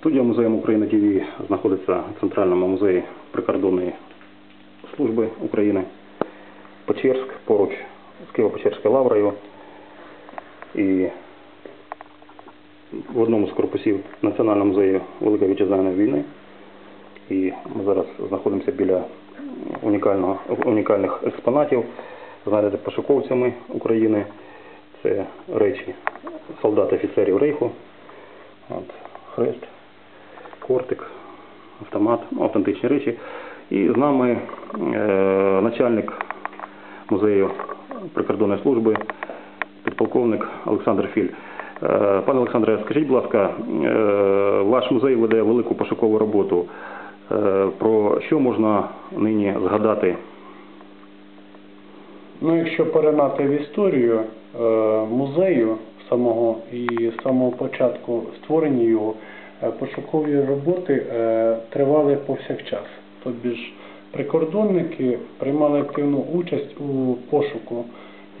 Студія Музею України ТВ знаходиться в Центральному музеї прикордонної служби України Печерськ, поруч з Києво-Печерською лаврою. І в одному з корпусів Національного музею Великої Вітчизняної війни. І ми зараз знаходимося біля унікальних експонатів, знайдете пошуковцями України. Це речі солдат офіцерів Рейху. От, хрест, кортик, автомат, ну, автентичні речі. І з нами е, начальник музею прикордонної служби, підполковник Олександр Філь. Е, Пане Олександре, скажіть, будь ласка, е, ваш музей веде велику пошукову роботу. Е, Про що можна нині згадати? Ну, якщо поринати в історію е, музею самого і з самого початку створення його, пошукові роботи е, тривали повсякчас. Тобі ж прикордонники приймали активну участь у пошуку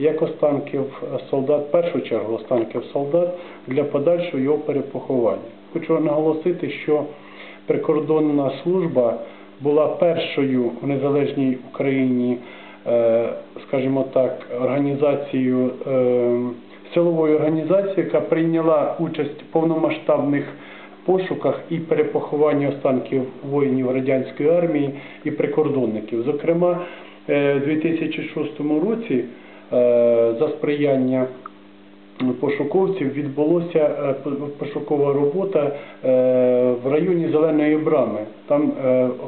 як останків солдат, в першу чергу останків солдат для подальшого його перепоховання. Хочу наголосити, що прикордонна служба була першою в незалежній Україні, е, скажімо так, організацією, е, силовою організацією, яка прийняла участь в повномасштабних пошуках і перепохованні останків воїнів радянської армії і прикордонників. Зокрема, е, у 2006 році е, за сприяння пошуковців відбулося е, пошукова робота в районі Зеленої Брами. Там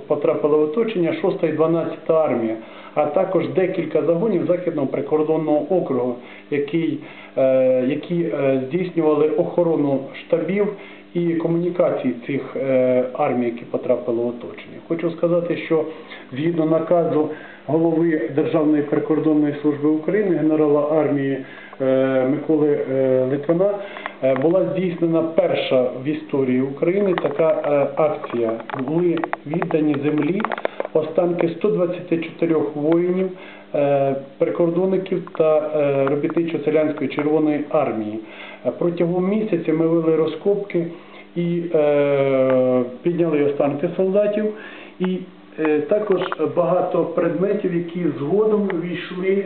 потрапило в оточення 6 і 12 армія, а також декілька загонів Західного прикордонного округу, які е, здійснювали охорону штабів і комунікації цих е, армій, які потрапили в оточення. Хочу сказати, що згідно наказу голови Державної прикордонної служби України, генерала армії е, Миколи е, Литвина, була здійснена перша в історії України така акція. Були віддані землі останки 124 воїнів, прикордонників та е, робітничо-селянської Червоної армії. Е, Протягом місяця ми вели розкопки і е, підняли останки солдатів. І е, також багато предметів, які згодом війшли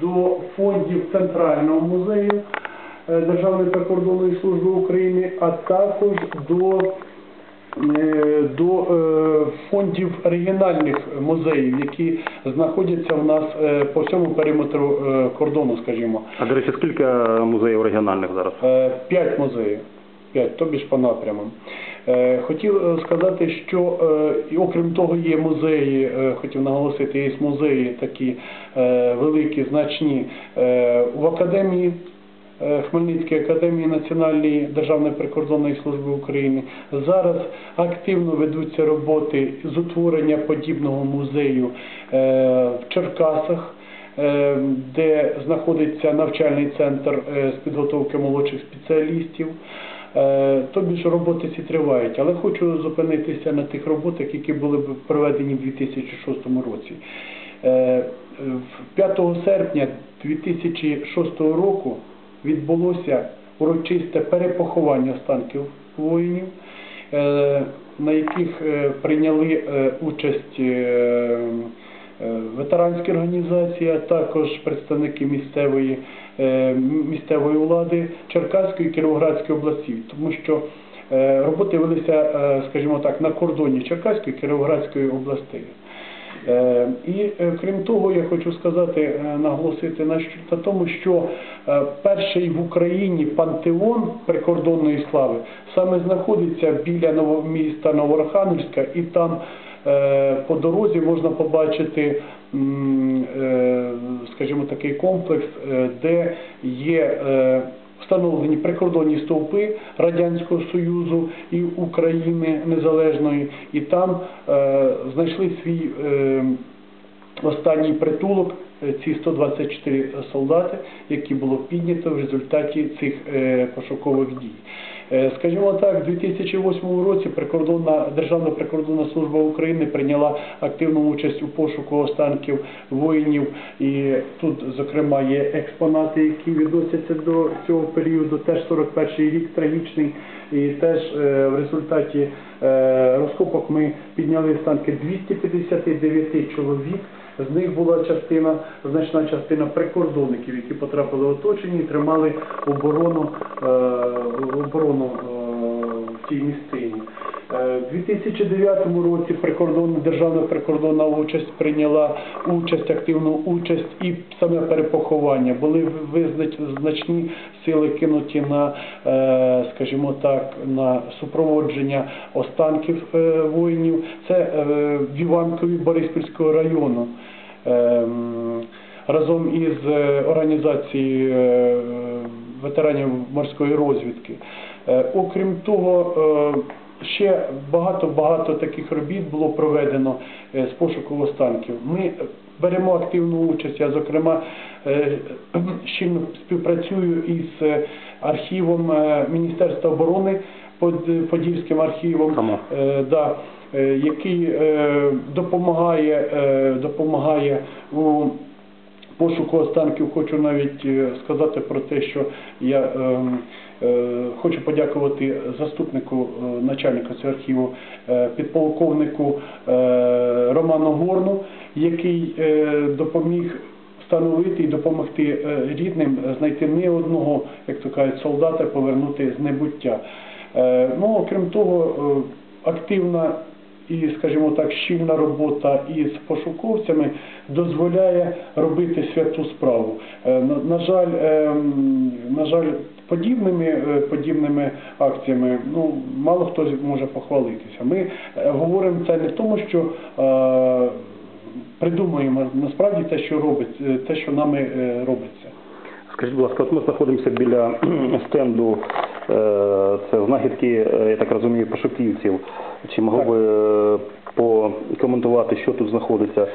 до фондів Центрального музею е, Державної прикордонної служби України, а також до е, до е, фондів регіональних музеїв, які знаходяться в нас е, по всьому периметру е, кордону, скажімо. А до речі, скільки музеїв регіональних зараз? Е, П'ять музеїв, п'ять, тобі ж по напрямам. Е, Хотів е, сказати, що е, і окрім того є музеї, е, хотів наголосити, є музеї такі е, великі, значні е, в академії. Е, Хмельницькій академії Національної державної прикордонної служби України зараз активно ведуться роботи з утворення подібного музею е, в Черкасах е, де знаходиться навчальний центр з підготовки молодших спеціалістів. Тобі ж роботи ці тривають, але хочу зупинитися на тих роботах, які були проведені в 2006 році. Е, 5 серпня 2006 року відбулося урочисте перепоховання останків воїнів, е, на яких е, прийняли е, участь ветеранські організації, а також представники місцевої, місцевої влади Черкаської і Кіровоградської областей, тому що роботи велися, скажімо так, на кордоні Черкаської і Кіровоградської областей. Е, І е, крім того, я хочу сказати, е, наголосити на тому, що перший в Україні пантеон прикордонної слави саме знаходиться біля міста Новоархангельська, і там по дорозі можна побачити, скажімо, такий комплекс, де є встановлені прикордонні стовпи Радянського Союзу і України Незалежної, і там е, знайшли свій е, останній притулок. е, Ці 124 солдати, які було піднято в результаті цих е, пошукових дій. Е, Скажімо так, у 2008 році прикордонна Державна прикордонна служба України прийняла активну участь у пошуку останків воїнів. І тут, зокрема, є експонати, які відносяться до цього періоду. Теж 41 рік трагічний. І теж е, в результаті е, розкопок ми підняли останки 259 чоловік. З них була частина, значна частина прикордонників, які потрапили в оточення і тримали оборону, е, оборону е, в цій місцині. Е, У 2009 році прикордонна державна прикордонна участь прийняла участь, активну участь і саме перепоховання. Були визнач- значні сили кинуті на, е, скажімо так, на супроводження останків е, воїнів. Це в Іванкові Бориспільського району. Ем, разом із організацією ветеранів морської розвідки. Окрім того, ще багато-багато таких робіт було проведено е, з пошуку останків. Ми беремо активну участь. Я, зокрема, е, щільно співпрацюю із е, архівом е, Міністерства оборони, Под- Подільським архівом, да, який допомагає, допомагає у пошуку останків. Хочу навіть сказати про те, що я ем, хочу подякувати заступнику е, начальника цього архіву, е, підполковнику е, Роману Горну, який е, допоміг встановити і допомогти е, рідним знайти не одного, як то кажуть, солдата, повернути з небуття. Е, Ну, окрім того, е, активна і, скажімо так, щільна робота із пошуковцями дозволяє робити святу справу. Е, На, на жаль, ем, на жаль, подібними, е, подібними акціями ну, мало хто може похвалитися. Ми е, говоримо це не в тому, що е, придумуємо насправді те, що робить, е, те, що нами робиться. Скажіть, будь ласка, от ми знаходимося біля стенду, це знахідки, я так розумію, пошуківців. Чи могли е, покоментувати, що тут знаходиться?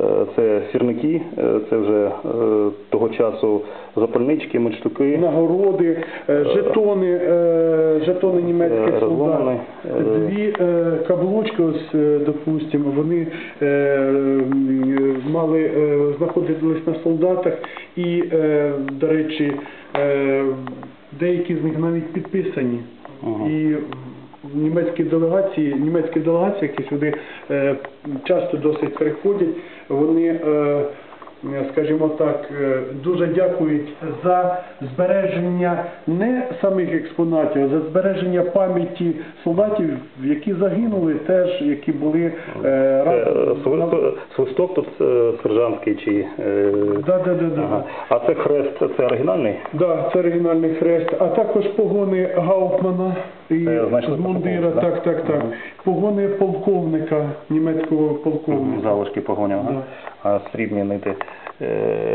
Е, Це сірники, е, це вже е, того часу запальнички, мечтуки. нагороди, жетони, жетони німецьких солдат. Дві каблучки, ось, допустимо, вони мали знаходились на солдатах і, до речі, деякі з них навіть підписані. Ага. І в німецькій делегації, німецькі делегації, які сюди е, часто досить приходять, вони, е, скажімо так, е, дуже дякують за збереження не самих експонатів, а за збереження пам'яті солдатів, які загинули, теж які були е, разом. е, свисток, свисток тут е, сержантський чи. е, Да, да, да, да. Ага. А це хрест, це оригінальний? Да, це оригінальний хрест, а також погони Гауптмана і значно з мундира, такого, так, так, так. Погони полковника, німецького полковника. Залишки погоня, ага. Да. Срібні нити,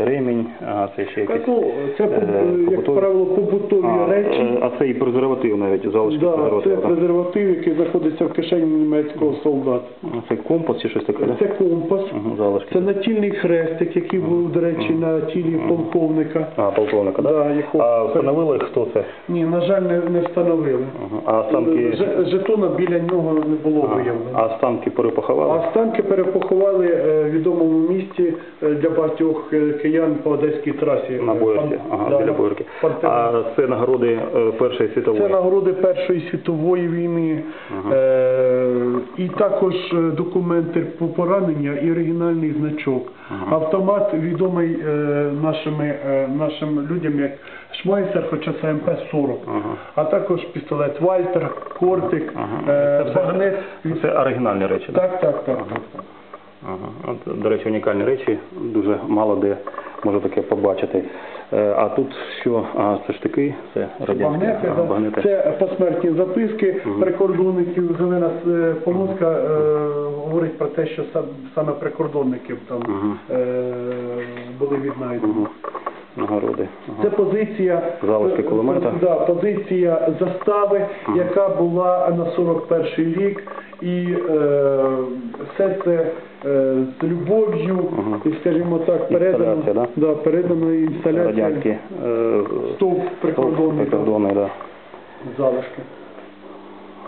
ремінь, ага, це ще якісь. Ну, це, е, як побутові- правило, побутові а, речі. е, А це і презерватив навіть, залишки Да, це так? презерватив, який знаходиться в кишені німецького солдата. Це компас чи щось таке, Це компас, залишки. це натільний хрестик, який був, до речі, на тілі полковника. А, полковника, да? Да, якого- А встановили, хто це? Ні, на жаль, не, не встановили. Ага. А останки, Ж- Жетона біля нього не було виявлено. а останки перепоховали? Останки перепоховали е, в відомому місті е, для багатьох е, киян по одеській трасі. На Е, Боярці, ага, да, біля Боярки. А це нагороди е, Першої світової? Це нагороди Першої світової війни, е, і також е, документи по поранення і оригінальний значок. Автомат відомий е, нашими, е, нашим людям як Шмайсер, хоча це МП-40, Ага. а також пістолет Вальтер, Кортик, Ага. е, багнет. Це оригінальні речі, так? Так, так, так. так, так. Ага. От, до речі, унікальні речі, дуже мало де можу таке побачити. Е, А тут що? А, це штики, це радянські Багнети, ага, багнети. це посмертні записки прикордонників. Галина е, Полоцька е, говорить про те, що сам- саме прикордонників там угу. е, були віднайдені. Мгм. Нагороди. Ага. Це позиція Залишки кулемета. Да, позиція застави, яка була на 41 рік, і е, все це е, з любов'ю, і скажімо так, передано, Інсталяція, да? передано інсталяція Радянські е, стовп прикордонника. прикордонний, да. залишки.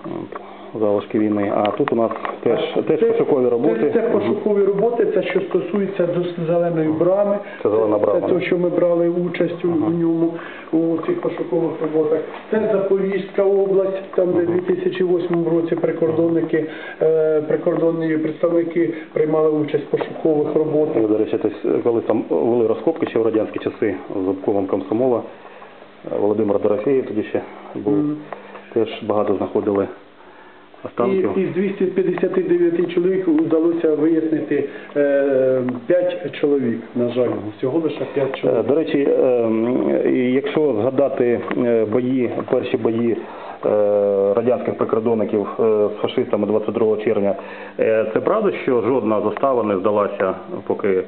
От, Залишки війни. А тут у нас теж, теж Це- пошукові роботи. Це, це пошукові роботи, це що стосується до зеленої брами. Це зелена брама, Це те, що ми брали участь у, у ньому у цих пошукових роботах. Це Запорізька область, там де в 2008 році прикордонники, е, прикордонні представники приймали участь в пошукових роботах. І, До речі, тобто, коли там вели розкопки ще в радянські часи з обкомом комсомола, Володимир Дорофеєв тоді ще був, теж багато знаходили І останків. із 259 чоловік вдалося вияснити е, 5 чоловік, на жаль, всього лише 5 Е, чоловік. До речі, ем, якщо згадати е, бої, перші бої е, радянських прикордонників е, з фашистами 22 червня, е, це правда, що жодна застава не здалася, поки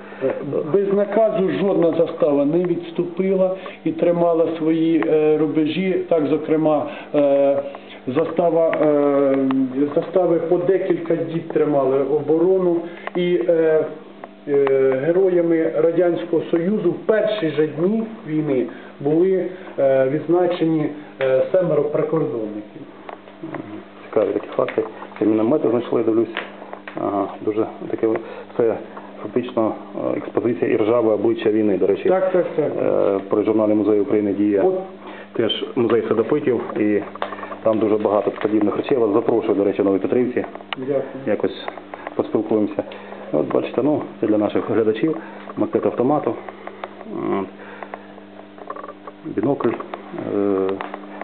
Без наказу жодна застава не відступила і тримала свої е, рубежі. Так, зокрема, е, застава, е, застави по декілька діб тримали оборону і е, е, героями Радянського Союзу в перші же дні війни були відзначені семеро прикордонників. цікаві такі факти. Це міномети знайшли, дивлюсь. Ага, дуже таке це фактично експозиція і ржаве обличчя війни. До речі, Так, так, так. При журналі Музею України діє От теж музей Седопитів і там дуже багато подібних речей. Вас запрошую, до речі, в Новій Петрівці. дякую. Якось поспілкуємося. От бачите, ну, це для наших глядачів макет автомату. От. Бінокль. Е,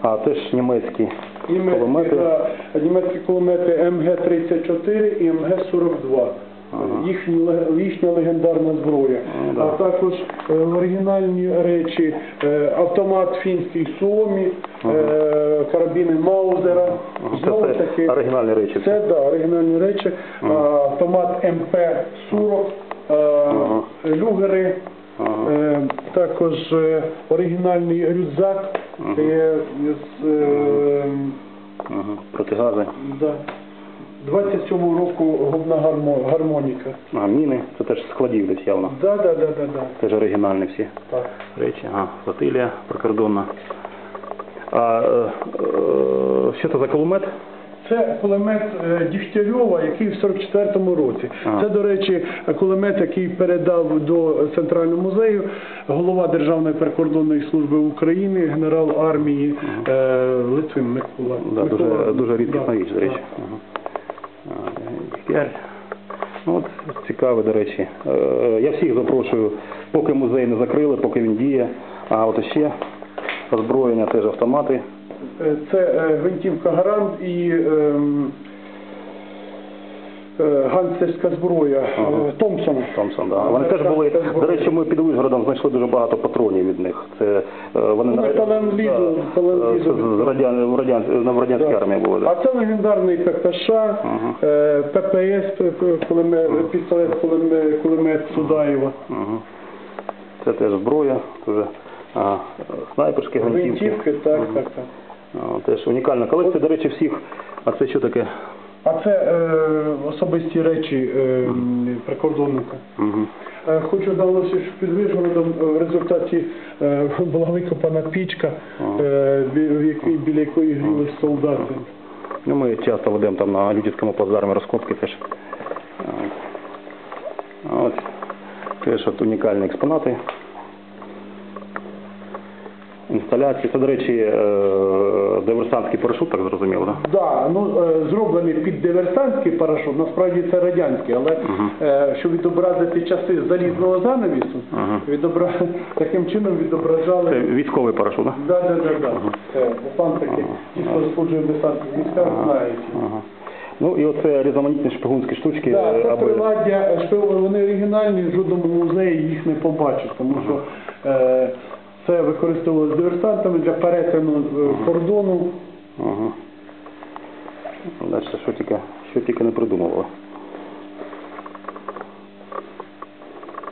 А, теж німецькі Німецькі, кулемети. да, німецькі кулемети МГ-34 і МГ-42. Ага. Їхні, ле- їхня легендарна зброя. Ну, да. А також е, оригінальні речі, е, автомат фінський Суомі, е, карабіни Маузера. Знову Це, таки, оригінальні речі. це да, оригінальні речі. А, Автомат МП-40, Ага. люгери. Е, також е, оригінальний рюкзак е, з е, Ага. Протигази. да, 27 року губна гармо- гармоніка. А, міни, це теж складів десь явно. Да, да, да, да, да. Теж оригінальні всі Так. речі. Ага, флотилія прикордонна. А е, е, що це за кулемет? Це кулемет е, Дігтярьова, який в 44-му році. Ага. Це, до речі, кулемет, який передав до Центрального музею голова Державної прикордонної служби України, генерал армії е, Литвин Микола. Да, дуже, Микола- дуже рідкісна річ, до речі. да. Ага. Ну, От цікаве, до речі. Е, Я всіх запрошую, поки музей не закрили, поки він діє. А от ще озброєння, теж автомати. Е, Це е, гвинтівка Гарант і ем, е, ганцерська зброя Ага. Томпсон. Томпсон, да. Вони теж були. До речі, ми під Вишгородом знайшли дуже багато патронів від них. Це вони з радян, в радянській армії були. А це легендарний ППШ, е, ППС, пістолет, кулемет, Судаєва. Це теж зброя, дуже а, снайперські гвинтівки. Гвинтівки, так, так, так. А, Теж унікальна колекція, до речі, всіх. А це що таке? А це е, особисті речі е, прикордонника. Угу. Е, Хочу наголосити, що під Вишгородом е, в результаті е, була викопана пічка, е, бі- в якій- біля якої грілись солдати. Ну, ми часто ведемо там на Лютівському плацдармі розкопки теж. А, От. Теж от унікальні експонати. Інсталяції. Це, до речі, е, диверсантський парашут, так зрозуміло, так? Да, ну е, зроблений під диверсантський парашут, насправді це радянський, але е, щоб відобразити часи залізного занавісу, Ага. відобра... таким чином відображали. Це військовий парашут, так? Да, да, да, да. Це пан такий, ті, хто заслужує десантні війська, знають. Ага. Ну і оце різноманітні шпигунські штучки, Да, е, це аби приладдя, що вони оригінальні, в жодному музеї їх не побачиш, тому що е, це використовувалося диверсантами для перетину е, кордону. Ага. Далі що тільки, що тільки не придумували.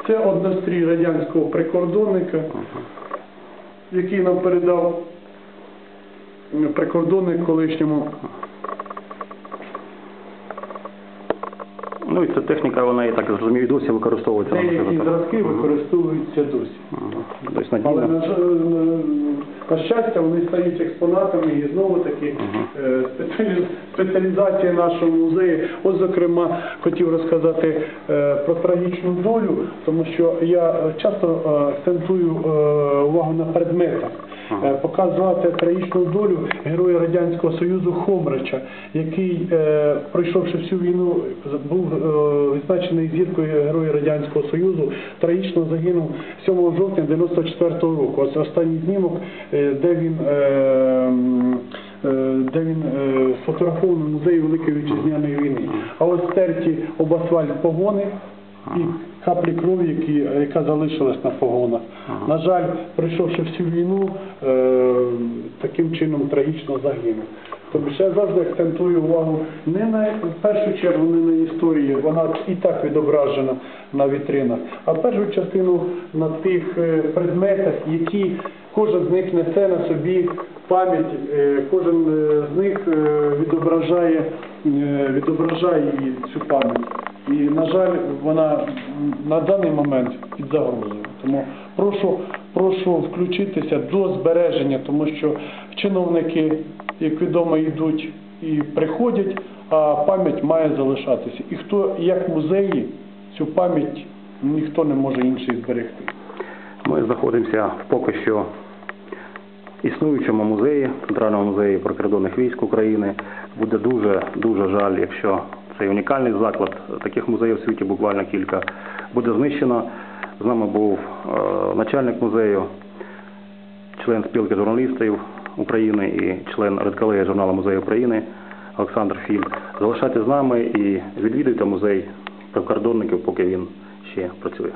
Це однострій радянського прикордонника, який нам передав прикордонник колишньому. Ну і ця техніка, вона і так зрозумію, і досі використовується. Деякі зразки використовуються досі. Тобто Але надійно. на жаль, На щастя, вони стають експонатами і знову таки е, спеціалі- спеціалізація нашого музею. От, зокрема, хотів розказати е, про трагічну долю, тому що я е, часто е, акцентую е, увагу на предметах. Е, Показувати трагічну долю героя Радянського Союзу Хомрача, який, е, пройшовши всю війну, був е, відзначений зіркою Героя Радянського Союзу, трагічно загинув 7 жовтня 94-го року. Ось останній знімок, де він, де він сфотографований в Великої Вітчизняної війни. А ось стерті об асфальт погони і каплі крові, які, яка залишилась на погонах. На жаль, пройшовши всю війну, е, таким чином трагічно загинув. Тобто я завжди акцентую увагу не на в першу чергу не на історії, вона і так відображена на вітринах, а першу частину на тих е, предметах, які кожен з них несе на собі пам'ять, е, кожен е, з них відображає, відображає цю пам'ять. І, на жаль, вона на даний момент під загрозою. Тому прошу, прошу включитися до збереження, тому що чиновники, як відомо, йдуть і приходять, а пам'ять має залишатися. І хто, як музеї, цю пам'ять ніхто не може інший зберегти. Ми знаходимося поки що існуючому музеї, Центральному музеї прикордонних військ України. Буде дуже дуже жаль, якщо цей унікальний заклад, таких музеїв в світі буквально кілька, буде знищено. З нами був е, начальник музею, член спілки журналістів України і член редколеї журналу Музею України Олександр Філь. Залишайтесь з нами і відвідуйте музей прикордонників, поки він ще працює.